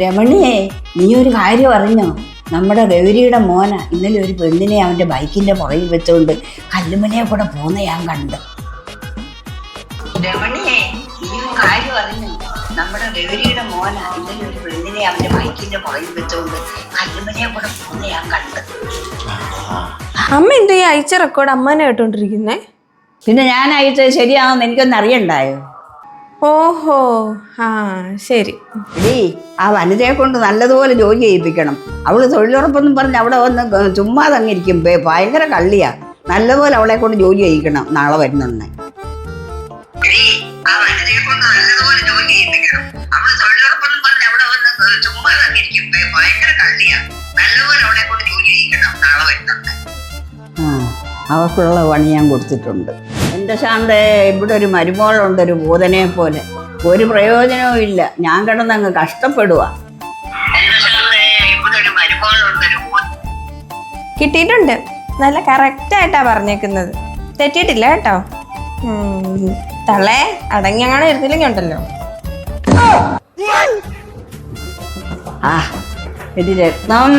രമണിയെ നീ ഒരു കാര്യം അറിഞ്ഞോ? നമ്മുടെ ഗൗരിയുടെ മോന. ഇന്നലെ ഒരു പെണ്ണിനെ അവന്റെ ബൈക്കിന്റെ പുറകിൽ വെച്ചുകൊണ്ട് കല്ലുമലയെ കൂടെ പോന്ന ഞാൻ കണ്ടു. രമണിയെ നീ ഒരു കാര്യം അറിഞ്ഞോ? നമ്മുടെ ഗൗരിയുടെ മോന. ഇന്നലെ ഒരു പെണ്ണിനെ അവന്റെ ബൈക്കിന്റെ പുറകിൽ വെച്ചുകൊണ്ട് കല്ലുമലയെ കൂടെ പോകുന്ന ഞാൻ കണ്ടു. അമ്മ എന്തോ ഈ അയച്ച റെക്കോർഡ് അമ്മനെ കേട്ടോണ്ടിരിക്കുന്നേ? പിന്നെ ഞാൻ അയച്ചത് ശരിയാണെന്ന് എനിക്കൊന്ന് അറിയണ്ടായോ? ഓഹോ ആ ശരി. ഡീ ആ വനിതയെ കൊണ്ട് നല്ലതുപോലെ ജോലി ചെയ്യിപ്പിക്കണം. അവൾ തൊഴിലുറപ്പൊന്നും പറഞ്ഞ് അവിടെ വന്ന് ചുമ്മാ തങ്ങിരിക്കും ഭയങ്കര കള്ളിയാ. നല്ലപോലെ അവളെ കൊണ്ട് ജോലി ചെയ്യിക്കണം നാളെ വരുന്നുണ്ട് അവൾക്കുള്ള പണി ഞാൻ കൊടുത്തിട്ടുണ്ട്. എന്റെ ശാന്ത ഇവിടെ ഒരു മരുമോളുണ്ട് ഒരു ഭൂതനെ പോലെ. ഒരു പ്രയോജനവും ഇല്ല. ഞാൻ കിടന്നങ്ങ് കഷ്ടപ്പെടുക കിട്ടിയിട്ടുണ്ട്. നല്ല കറക്റ്റ് ആയിട്ടാ പറഞ്ഞേക്കുന്നത്. തെറ്റിയിട്ടില്ല കേട്ടോ. തള്ളേ അടങ്ങിയങ്ങനെ ഇരുന്നില്ലെങ്കിൽ ഉണ്ടല്ലോ. ആ എടി രത്നം.